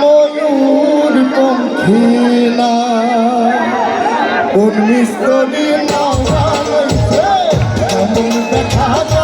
ময়ূর পঙ্খী না। কোন মিস্তরি না দেখা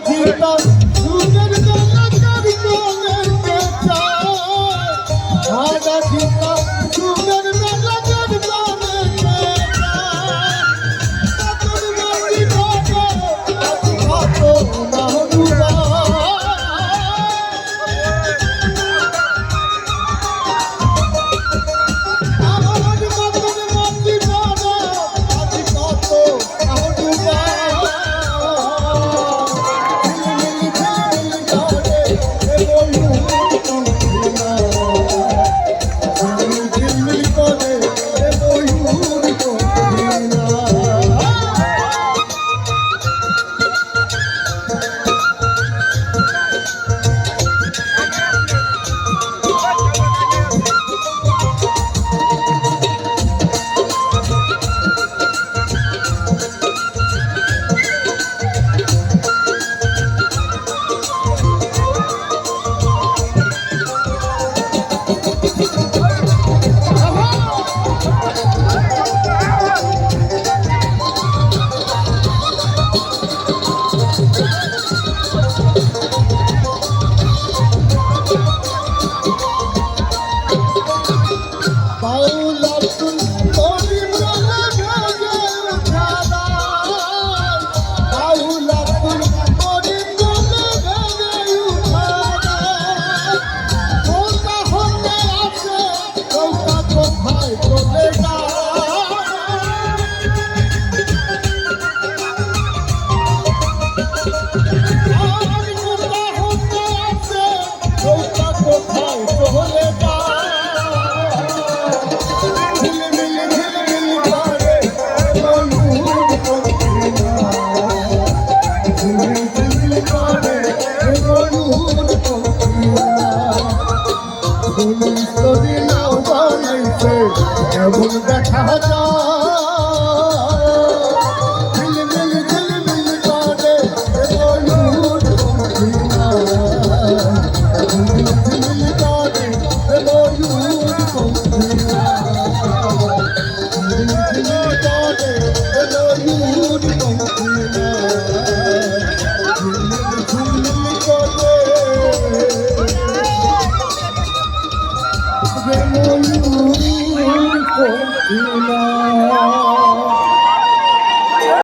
জীবন এমন দেখা যায়। ময়ূর পঙ্খিলা